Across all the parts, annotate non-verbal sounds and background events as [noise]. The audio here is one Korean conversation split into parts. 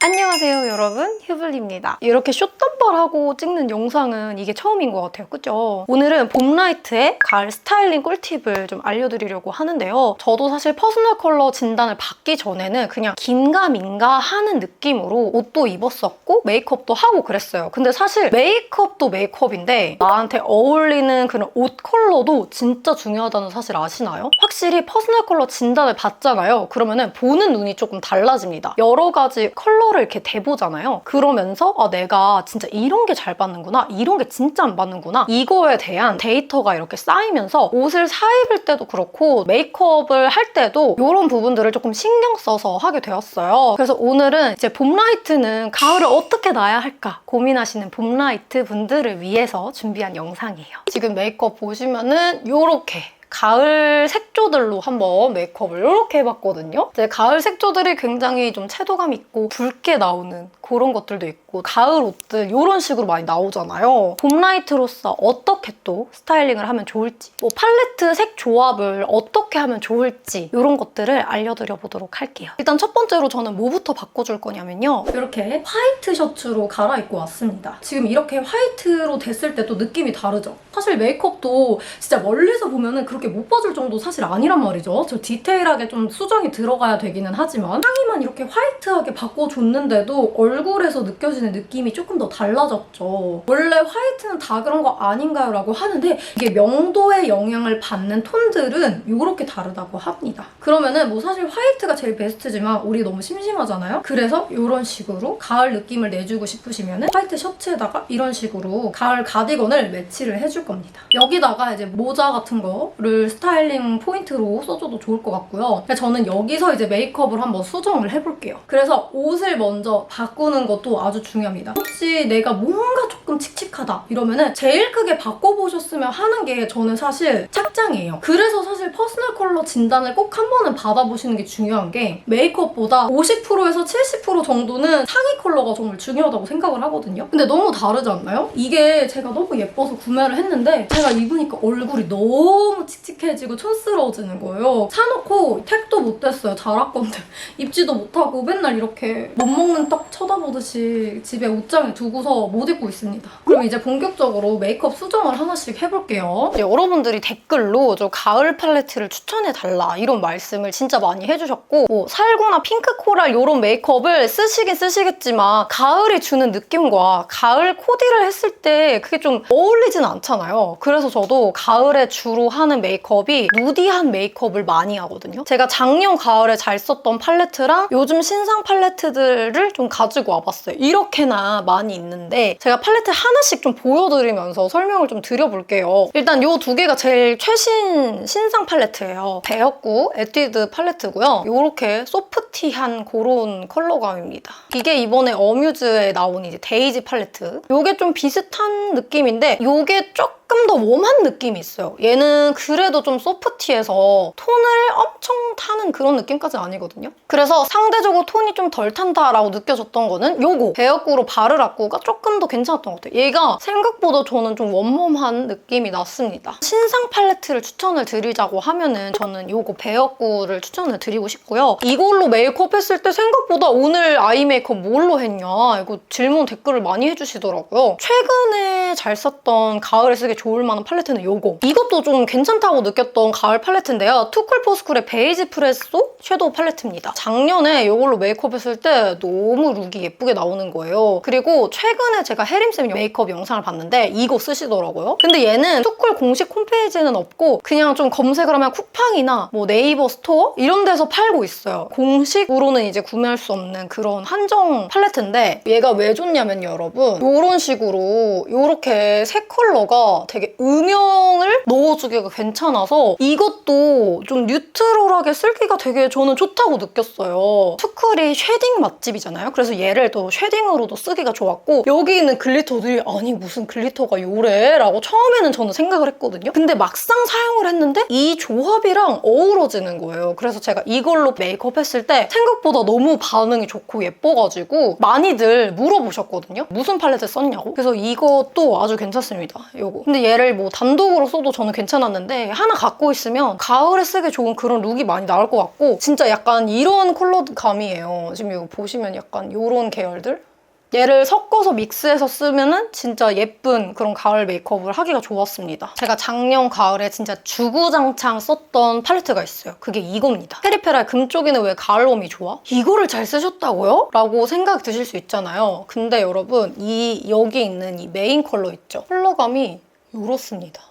안녕하세요 여러분. 휴블입니다. 이렇게 숏 단발하고 찍는 영상은 이게 처음인 것 같아요 그죠? 오늘은 봄라이트의 가을 스타일링 꿀팁을 좀 알려드리려고 하는데요 저도 사실 퍼스널 컬러 진단을 받기 전에는 그냥 긴가 민가 하는 느낌으로 옷도 입었었고 메이크업도 하고 그랬어요 근데 사실 메이크업도 메이크업인데 나한테 어울리는 그런 옷 컬러도 진짜 중요하다는 사실 아시나요? 확실히 퍼스널 컬러 진단을 받잖아요 그러면은 보는 눈이 조금 달라집니다 여러 가지 컬러를 이렇게 대보잖아요. 그러면서 아, 내가 진짜 이런 게잘 받는구나, 이런 게 진짜 안 받는구나 이거에 대한 데이터가 이렇게 쌓이면서 옷을 사 입을 때도 그렇고 메이크업을 할 때도 이런 부분들을 조금 신경 써서 하게 되었어요. 그래서 오늘은 이제 봄라이트는 가을을 어떻게 놔야 할까 고민하시는 봄라이트 분들을 위해서 준비한 영상이에요. 지금 메이크업 보시면은 이렇게 가을 색조들로 한번 메이크업을 이렇게 해봤거든요. 이제 가을 색조들이 굉장히 좀 채도감 있고 붉게 나오는 그런 것들도 있고 가을 옷들 이런 식으로 많이 나오잖아요. 봄라이트로서 어떻게 또 스타일링을 하면 좋을지 뭐 팔레트 색 조합을 어떻게 하면 좋을지 이런 것들을 알려드려 보도록 할게요. 일단 첫 번째로 저는 뭐부터 바꿔줄 거냐면요. 이렇게 화이트 셔츠로 갈아입고 왔습니다. 지금 이렇게 화이트로 됐을 때 또 느낌이 다르죠? 사실 메이크업도 진짜 멀리서 보면은 그렇게 못 봐줄 정도 사실 아니란 말이죠. 저 디테일하게 좀 수정이 들어가야 되기는 하지만 상의만 이렇게 화이트하게 바꿔줬는데도 얼굴에서 느껴지는 느낌이 조금 더 달라졌죠. 원래 화이트는 다 그런 거 아닌가요? 라고 하는데 이게 명도의 영향을 받는 톤들은 이렇게 다르다고 합니다. 그러면은 뭐 사실 화이트가 제일 베스트지만 우리 너무 심심하잖아요? 그래서 이런 식으로 가을 느낌을 내주고 싶으시면은 화이트 셔츠에다가 이런 식으로 가을 가디건을 매치를 해줄 겁니다. 여기다가 이제 모자 같은 거를 스타일링 포인트로 써줘도 좋을 것 같고요. 저는 여기서 이제 메이크업을 한번 수정을 해볼게요. 그래서 옷을 먼저 바꾸는 것도 아주 중요합니다. 혹시 내가 뭔가 조금 칙칙하다 이러면은 제일 크게 바꿔보셨으면 하는 게 저는 사실 착장이에요. 그래서 사실 퍼스널 컬러 진단을 꼭 한 번은 받아보시는 게 중요한 게 메이크업보다 50%에서 70% 정도는 상의 컬러가 정말 중요하다고 생각을 하거든요. 근데 너무 다르지 않나요? 이게 제가 너무 예뻐서 구매를 했는데 제가 입으니까 얼굴이 너무 칙 칙해지고 촌스러워지는 거예요. 사놓고 택도 못 됐어요. 자라 건데 [laughs] 입지도 못하고 맨날 이렇게 못 먹는 떡 쳐다보듯이 집에 옷장에 두고서 못 입고 있습니다. 그럼 이제 본격적으로 메이크업 수정을 하나씩 해볼게요. 여러분들이 댓글로 저 가을 팔레트를 추천해달라 이런 말씀을 진짜 많이 해주셨고 뭐 살구나 핑크 코랄 이런 메이크업을 쓰시긴 쓰시겠지만 가을이 주는 느낌과 가을 코디를 했을 때 그게 좀 어울리진 않잖아요. 그래서 저도 가을에 주로 하는 메이크업 이 누디한 메이크업을 많이 하거든요. 제가 작년 가을에 잘 썼던 팔레트랑 요즘 신상 팔레트들을 좀 가지고 와봤어요. 이렇게나 많이 있는데 제가 팔레트 하나씩 좀 보여드리면서 설명을 좀 드려볼게요. 일단 이두 개가 제일 최신 신상 팔레트예요. 배역구 에뛰드 팔레트고요. 이렇게 소프티한 그런 컬러감입니다. 이게 이번에 어뮤즈에 나온 이제 데이지 팔레트. 이게 좀 비슷한 느낌인데 이게 조금 더 웜한 느낌이 있어요. 얘는 그래 도 좀 소프티해서 톤을 엄청 타는 그런 느낌까지는 아니거든요. 그래서 상대적으로 톤이 좀 덜 탄다라고 느껴졌던 거는 요거 배역구로 바르라꾸가 조금 더 괜찮았던 것 같아요. 얘가 생각보다 저는 좀 웜웜한 느낌이 났습니다. 신상 팔레트를 추천을 드리자고 하면은 저는 요거 배역구를 추천을 드리고 싶고요. 이걸로 메이크업 했을 때 생각보다 오늘 아이 메이크업 뭘로 했냐 이거 질문 댓글을 많이 해주시더라고요. 최근에 잘 썼던 가을에 쓰기 좋을 만한 팔레트는 요거. 이것도 좀 괜찮다 고 느꼈던 가을 팔레트인데요. 투쿨포스쿨의 베이지 프레소 섀도우 팔레트입니다. 작년에 이걸로 메이크업 했을 때 너무 룩이 예쁘게 나오는 거예요. 그리고 최근에 제가 혜림쌤 메이크업 영상을 봤는데 이거 쓰시더라고요. 근데 얘는 투쿨 공식 홈페이지는 없고 그냥 좀 검색을 하면 쿠팡이나 뭐 네이버 스토어 이런 데서 팔고 있어요. 공식으로는 이제 구매할 수 없는 그런 한정 팔레트인데 얘가 왜 좋냐면 여러분 이런 식으로 이렇게 색 컬러가 되게 음영을 넣어주기가 괜찮아서 이것도 좀 뉴트로 내추럴하게 쓸기가 되게 저는 좋다고 느꼈어요. 투클이 쉐딩 맛집이잖아요. 그래서 얘를 또 쉐딩으로도 쓰기가 좋았고 여기 있는 글리터들이 아니 무슨 글리터가 요래? 라고 처음에는 저는 생각을 했거든요. 근데 막상 사용을 했는데 이 조합이랑 어우러지는 거예요. 그래서 제가 이걸로 메이크업 했을 때 생각보다 너무 반응이 좋고 예뻐가지고 많이들 물어보셨거든요. 무슨 팔레트 썼냐고. 그래서 이것도 아주 괜찮습니다. 요거. 근데 얘를 뭐 단독으로 써도 저는 괜찮았는데 하나 갖고 있으면 가을에 쓰기 좋은 그런 룩이 많이 나올 것 같고 진짜 약간 이런 컬러 감이에요. 지금 이거 보시면 약간 이런 계열들? 얘를 섞어서 믹스해서 쓰면은 진짜 예쁜 그런 가을 메이크업을 하기가 좋았습니다. 제가 작년 가을에 진짜 주구장창 썼던 팔레트가 있어요. 그게 이겁니다. 페리페라의 금쪽이는 왜 가을웜이 좋아? 이거를 잘 쓰셨다고요? 라고 생각 드실 수 있잖아요. 근데 여러분 이 여기 있는 이 메인 컬러 있죠? 컬러감이 이렇습니다.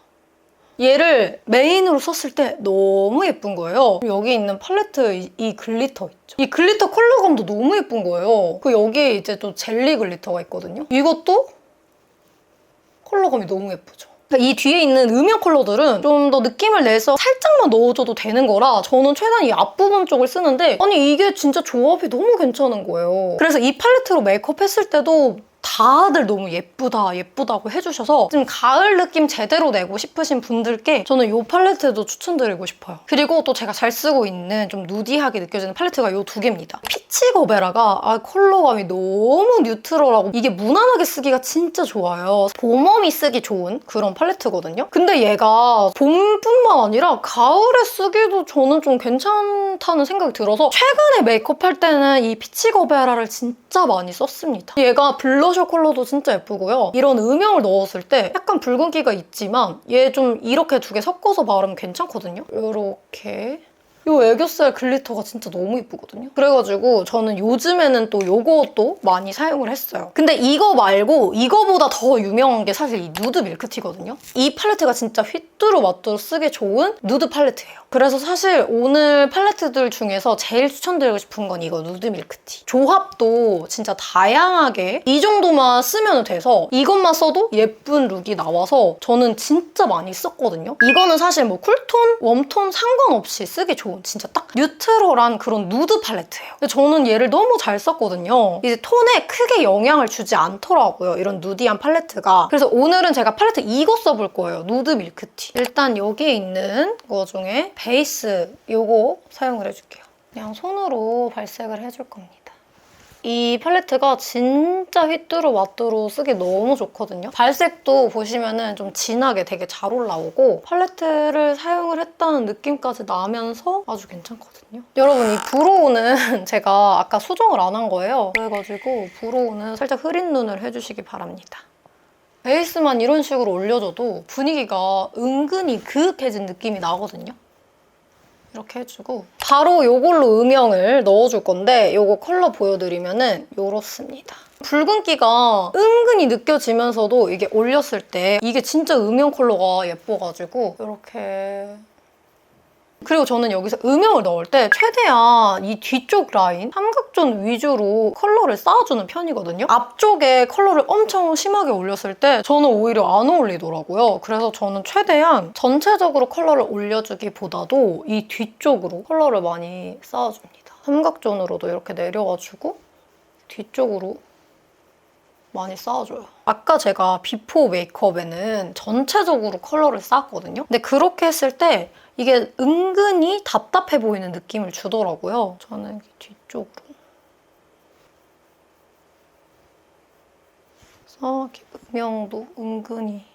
얘를 메인으로 썼을 때 너무 예쁜 거예요. 여기 있는 팔레트 이, 이 글리터 있죠. 이 글리터 컬러감도 너무 예쁜 거예요. 그 여기에 이제 또 젤리 글리터가 있거든요. 이것도 컬러감이 너무 예쁘죠. 그러니까 이 뒤에 있는 음영 컬러들은 좀 더 느낌을 내서 살짝만 넣어줘도 되는 거라 저는 최대한 이 앞부분 쪽을 쓰는데 아니 이게 진짜 조합이 너무 괜찮은 거예요. 그래서 이 팔레트로 메이크업 했을 때도 다들 너무 예쁘다 예쁘다고 해주셔서 좀 가을 느낌 제대로 내고 싶으신 분들께 저는 이 팔레트도 추천드리고 싶어요. 그리고 또 제가 잘 쓰고 있는 좀 누디하게 느껴지는 팔레트가 이 두 개입니다. 피치 거베라가 아, 컬러감이 너무 뉴트럴하고 이게 무난하게 쓰기가 진짜 좋아요. 봄웜이 쓰기 좋은 그런 팔레트거든요. 근데 얘가 봄뿐만 아니라 가을에 쓰기도 저는 좀 괜찮다는 생각이 들어서 최근에 메이크업 할 때는 이 피치 거베라를 진짜 많이 썼습니다. 얘가 블러 셔 컬러도 진짜 예쁘고요. 이런 음영을 넣었을 때 약간 붉은기가 있지만 얘 좀 이렇게 두 개 섞어서 바르면 괜찮거든요. 이렇게 이 애교살 글리터가 진짜 너무 예쁘거든요. 그래가지고 저는 요즘에는 또 요것도 많이 사용을 했어요. 근데 이거 말고 이거보다 더 유명한 게 사실 이 누드 밀크티거든요. 이 팔레트가 진짜 휘뚜루 마뚜루 쓰기 좋은 누드 팔레트예요. 그래서 사실 오늘 팔레트들 중에서 제일 추천드리고 싶은 건 이거 누드 밀크티. 조합도 진짜 다양하게 이 정도만 쓰면 돼서 이것만 써도 예쁜 룩이 나와서 저는 진짜 많이 썼거든요. 이거는 사실 뭐 쿨톤, 웜톤 상관없이 쓰기 좋은 진짜 딱 뉴트럴한 그런 누드 팔레트예요. 근데 저는 얘를 너무 잘 썼거든요. 이제 톤에 크게 영향을 주지 않더라고요. 이런 누디한 팔레트가. 그래서 오늘은 제가 팔레트 이거 써볼 거예요. 누드 밀크티. 일단 여기에 있는 거 중에 베이스 요거 사용을 해줄게요. 그냥 손으로 발색을 해줄 겁니다. 이 팔레트가 진짜 휘뚜루 마뚜루 쓰기 너무 좋거든요. 발색도 보시면은 좀 진하게 되게 잘 올라오고 팔레트를 사용을 했다는 느낌까지 나면서 아주 괜찮거든요. 여러분 이 브로우는 [laughs] 제가 아까 수정을 안 한 거예요. 그래가지고 브로우는 살짝 흐린 눈을 해주시기 바랍니다. 베이스만 이런 식으로 올려줘도 분위기가 은근히 그윽해진 느낌이 나거든요. 이렇게 해주고 바로 이걸로 음영을 넣어줄 건데 이거 컬러 보여드리면은 이렇습니다. 붉은기가 은근히 느껴지면서도 이게 올렸을 때 이게 진짜 음영 컬러가 예뻐가지고 이렇게 그리고 저는 여기서 음영을 넣을 때 최대한 이 뒤쪽 라인 삼각존 위주로 컬러를 쌓아주는 편이거든요. 앞쪽에 컬러를 엄청 심하게 올렸을 때 저는 오히려 안 어울리더라고요. 그래서 저는 최대한 전체적으로 컬러를 올려주기보다도 이 뒤쪽으로 컬러를 많이 쌓아줍니다. 삼각존으로도 이렇게 내려가지고 뒤쪽으로 많이 쌓아줘요. 아까 제가 비포 메이크업에는 전체적으로 컬러를 쌓았거든요. 근데 그렇게 했을 때 이게 은근히 답답해 보이는 느낌을 주더라고요. 저는 뒤쪽으로. 그래서 음영도 은근히.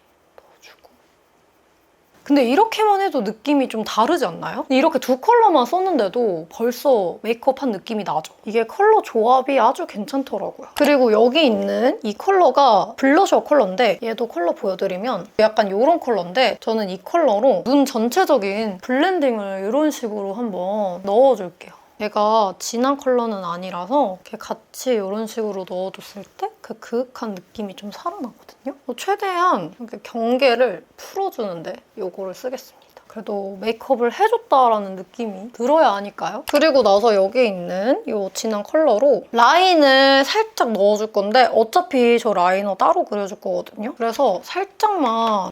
근데 이렇게만 해도 느낌이 좀 다르지 않나요? 이렇게 두 컬러만 썼는데도 벌써 메이크업한 느낌이 나죠? 이게 컬러 조합이 아주 괜찮더라고요. 그리고 여기 있는 이 컬러가 블러셔 컬러인데 얘도 컬러 보여드리면 약간 이런 컬러인데 저는 이 컬러로 눈 전체적인 블렌딩을 이런 식으로 한번 넣어줄게요. 얘가 진한 컬러는 아니라서 이렇게 같이 이런 식으로 넣어줬을 때 그 그윽한 느낌이 좀 살아나거든요. 최대한 이렇게 경계를 풀어주는데 이거를 쓰겠습니다. 그래도 메이크업을 해줬다라는 느낌이 들어야 하니까요. 그리고 나서 여기 있는 이 진한 컬러로 라인을 살짝 넣어줄 건데 어차피 저 라이너 따로 그려줄 거거든요. 그래서 살짝만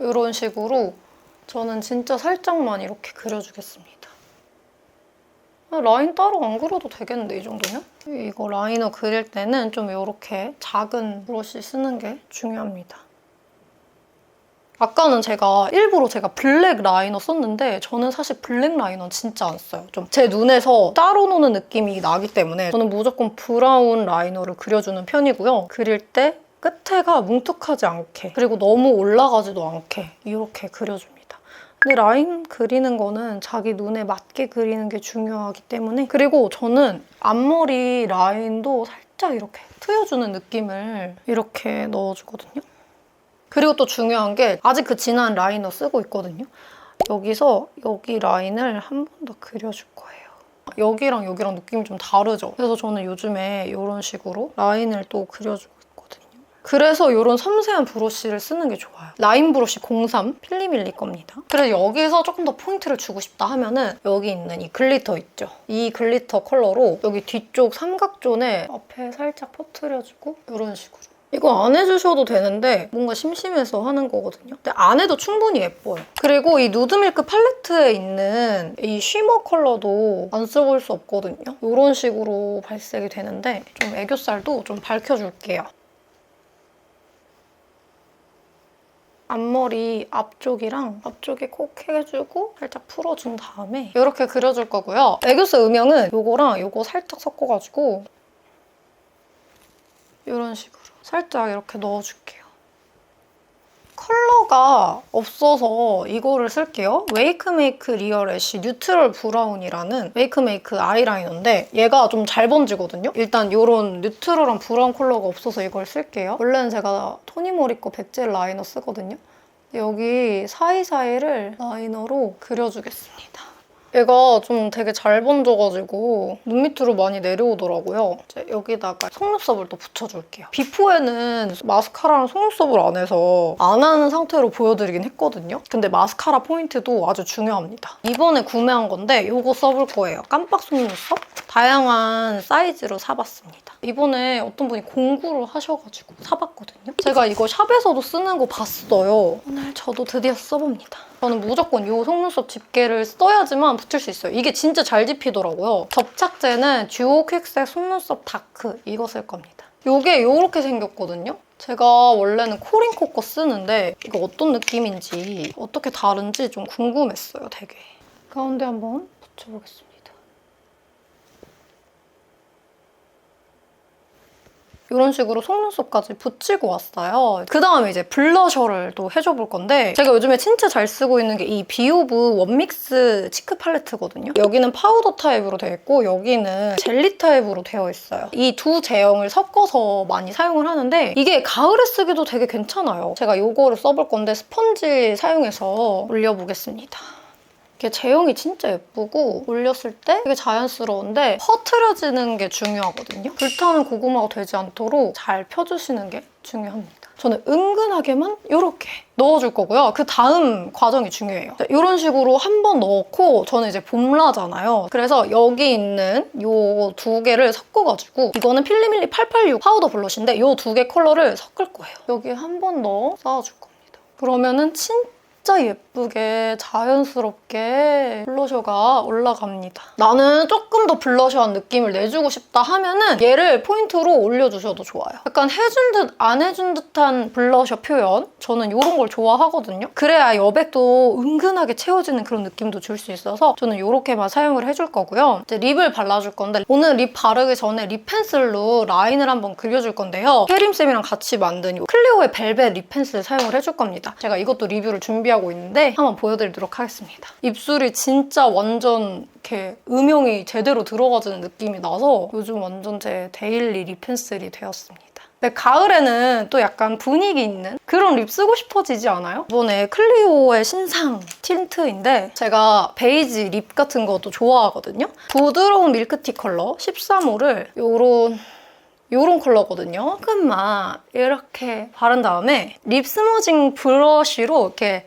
이런 식으로 저는 진짜 살짝만 이렇게 그려주겠습니다. 아, 라인 따로 안 그려도 되겠는데 이 정도면? 이거 라이너 그릴 때는 좀 이렇게 작은 브러쉬 쓰는 게 중요합니다. 아까는 제가 일부러 제가 블랙 라이너 썼는데 저는 사실 블랙 라이너 진짜 안 써요. 좀 제 눈에서 따로 노는 느낌이 나기 때문에 저는 무조건 브라운 라이너를 그려주는 편이고요. 그릴 때 끝에가 뭉툭하지 않게 그리고 너무 올라가지도 않게 이렇게 그려줍니다. 근데 라인 그리는 거는 자기 눈에 맞게 그리는 게 중요하기 때문에 그리고 저는 앞머리 라인도 살짝 이렇게 트여주는 느낌을 이렇게 넣어주거든요. 그리고 또 중요한 게 아직 그 진한 라이너 쓰고 있거든요. 여기서 여기 라인을 한 번 더 그려줄 거예요. 여기랑 여기랑 느낌이 좀 다르죠? 그래서 저는 요즘에 이런 식으로 라인을 또 그려주고. 그래서 이런 섬세한 브러쉬를 쓰는 게 좋아요. 라인 브러쉬 03 필리밀리 겁니다. 그래서 여기서 조금 더 포인트를 주고 싶다 하면은 여기 있는 이 글리터 있죠? 이 글리터 컬러로 여기 뒤쪽 삼각존에 앞에 살짝 퍼트려주고 이런 식으로. 이거 안 해주셔도 되는데 뭔가 심심해서 하는 거거든요. 근데 안 해도 충분히 예뻐요. 그리고 이 누드밀크 팔레트에 있는 이 쉬머 컬러도 안 써볼 수 없거든요. 이런 식으로 발색이 되는데 좀 애교살도 좀 밝혀줄게요. 앞머리 앞쪽이랑 앞쪽에 꼭 해주고 살짝 풀어준 다음에 이렇게 그려줄 거고요. 애교살 음영은 이거랑 이거 살짝 섞어가지고 이런 식으로 살짝 이렇게 넣어줄게요. 컬러가 없어서 이거를 쓸게요. 웨이크메이크 리얼 애쉬 뉴트럴 브라운이라는 웨이크메이크 아이라이너인데 얘가 좀 잘 번지거든요. 일단 이런 뉴트럴한 브라운 컬러가 없어서 이걸 쓸게요. 원래는 제가 토니모리 거 백젤 라이너 쓰거든요. 여기 사이사이를 라이너로 그려주겠습니다. 얘가 좀 되게 잘 번져가지고 눈 밑으로 많이 내려오더라고요. 이제 여기다가 속눈썹을 또 붙여줄게요. 비포에는 마스카라랑 속눈썹을 안 해서 안 하는 상태로 보여드리긴 했거든요. 근데 마스카라 포인트도 아주 중요합니다. 이번에 구매한 건데 이거 써볼 거예요. 깜빡 속눈썹? 다양한 사이즈로 사봤습니다. 이번에 어떤 분이 공구를 하셔가지고 사봤거든요. 제가 이거 샵에서도 쓰는 거 봤어요. 오늘 저도 드디어 써봅니다. 저는 무조건 이 속눈썹 집게를 써야지만 붙일 수 있어요. 이게 진짜 잘 집히더라고요. 접착제는 듀오 퀵색 속눈썹 다크 이거 쓸 겁니다. 이게 이렇게 생겼거든요. 제가 원래는 코링코 거 쓰는데 이거 어떤 느낌인지 어떻게 다른지 좀 궁금했어요, 되게. 가운데 한번 붙여보겠습니다. 이런 식으로 속눈썹까지 붙이고 왔어요. 그 다음에 이제 블러셔를 또 해줘 볼 건데 제가 요즘에 진짜 잘 쓰고 있는 게 이 비오브 원믹스 치크 팔레트거든요. 여기는 파우더 타입으로 되어 있고 여기는 젤리 타입으로 되어 있어요. 이 두 제형을 섞어서 많이 사용을 하는데 이게 가을에 쓰기도 되게 괜찮아요. 제가 이거를 써볼 건데 스펀지 사용해서 올려보겠습니다. 이게 제형이 진짜 예쁘고 올렸을 때 되게 자연스러운데 퍼트려지는 게 중요하거든요. 불타는 고구마가 되지 않도록 잘 펴주시는 게 중요합니다. 저는 은근하게만 이렇게 넣어줄 거고요. 그 다음 과정이 중요해요. 이런 식으로 한 번 넣고 저는 이제 봄라잖아요. 그래서 여기 있는 이두 개를 섞어가지고 이거는 필리밀리 886 파우더 블러쉬인데 이두개 컬러를 섞을 거예요. 여기에 한번 넣어 쌓아줄 겁니다. 그러면은 진짜 진짜 예쁘게 자연스럽게 블러셔가 올라갑니다. 나는 조금 더 블러셔한 느낌을 내주고 싶다 하면은 얘를 포인트로 올려주셔도 좋아요. 약간 해준 듯 안 해준 듯한 블러셔 표현 저는 이런 걸 좋아하거든요. 그래야 여백도 은근하게 채워지는 그런 느낌도 줄 수 있어서 저는 이렇게만 사용을 해줄 거고요. 이제 립을 발라줄 건데 오늘 립 바르기 전에 립 펜슬로 라인을 한번 그려줄 건데요. 혜림쌤이랑 같이 만든 이 클리오의 벨벳 립 펜슬 사용을 해줄 겁니다. 제가 이것도 리뷰를 준비하 고 있는데 한번 보여드리도록 하겠습니다. 입술이 진짜 완전 이렇게 음영이 제대로 들어가지는 느낌이 나서 요즘 완전 제 데일리 립 펜슬이 되었습니다. 근데 가을에는 또 약간 분위기 있는 그런 립 쓰고 싶어지지 않아요? 이번에 클리오의 신상 틴트인데 제가 베이지 립 같은 것도 좋아하거든요. 부드러운 밀크티 컬러 13호를 요런 이런 컬러거든요. 조금만 이렇게 바른 다음에 립 스머징 브러쉬로 이렇게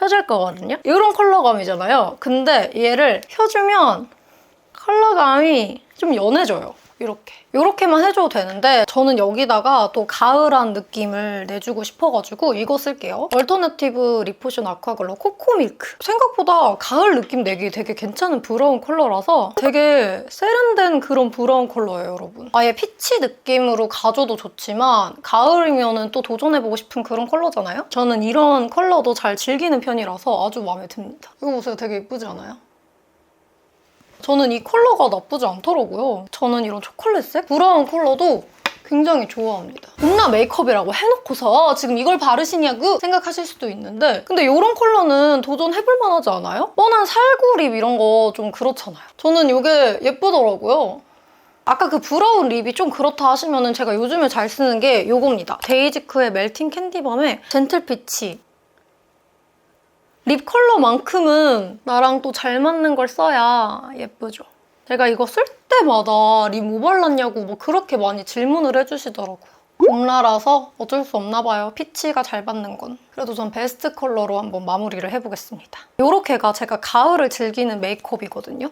펴줄 거거든요. 이런 컬러감이잖아요. 근데 얘를 펴주면 컬러감이 좀 연해져요. 이렇게. 이렇게만 해줘도 되는데 저는 여기다가 또 가을한 느낌을 내주고 싶어가지고 이거 쓸게요. 얼터너티브 리포션 아쿠아글로 코코밀크. 생각보다 가을 느낌 내기 되게 괜찮은 브라운 컬러라서 되게 세련된 그런 브라운 컬러예요, 여러분. 아예 피치 느낌으로 가져도 좋지만 가을이면 또 도전해보고 싶은 그런 컬러잖아요? 저는 이런 컬러도 잘 즐기는 편이라서 아주 마음에 듭니다. 이거 보세요. 되게 예쁘지 않아요? 저는 이 컬러가 나쁘지 않더라고요. 저는 이런 초콜릿색 브라운 컬러도 굉장히 좋아합니다. 봄나 메이크업이라고 해놓고서 지금 이걸 바르시냐고 생각하실 수도 있는데 근데 이런 컬러는 도전해볼 만하지 않아요? 뻔한 살구립 이런 거 좀 그렇잖아요. 저는 이게 예쁘더라고요. 아까 그 브라운 립이 좀 그렇다 하시면 은 제가 요즘에 잘 쓰는 게 이겁니다. 데이지크의 멜팅 캔디밤의 젠틀 피치 립 컬러만큼은 나랑 또 잘 맞는 걸 써야 예쁘죠. 제가 이거 쓸 때마다 립 뭐 발랐냐고 뭐 그렇게 많이 질문을 해주시더라고요. 봄라라서 어쩔 수 없나 봐요. 피치가 잘 받는 건. 그래도 전 베스트 컬러로 한번 마무리를 해보겠습니다. 이렇게가 제가 가을을 즐기는 메이크업이거든요.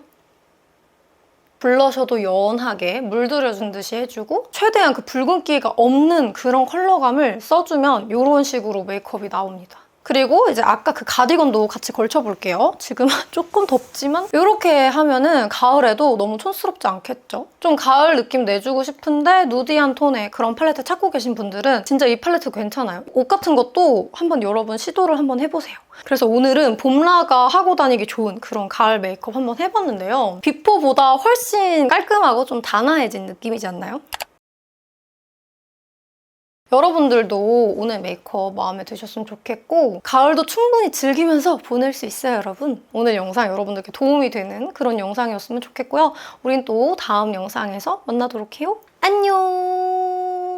블러셔도 연하게 물들여준 듯이 해주고 최대한 그 붉은기가 없는 그런 컬러감을 써주면 이런 식으로 메이크업이 나옵니다. 그리고 이제 아까 그 가디건도 같이 걸쳐볼게요. 지금 [laughs] 조금 덥지만 이렇게 하면은 가을에도 너무 촌스럽지 않겠죠? 좀 가을 느낌 내주고 싶은데 누디한 톤의 그런 팔레트 찾고 계신 분들은 진짜 이 팔레트 괜찮아요. 옷 같은 것도 한번 여러분 시도를 한번 해보세요. 그래서 오늘은 봄라가 하고 다니기 좋은 그런 가을 메이크업 한번 해봤는데요. 비포보다 훨씬 깔끔하고 좀 단아해진 느낌이지 않나요? 여러분들도 오늘 메이크업 마음에 드셨으면 좋겠고 가을도 충분히 즐기면서 보낼 수 있어요 여러분. 오늘 영상 여러분들께 도움이 되는 그런 영상이었으면 좋겠고요. 우린 또 다음 영상에서 만나도록 해요. 안녕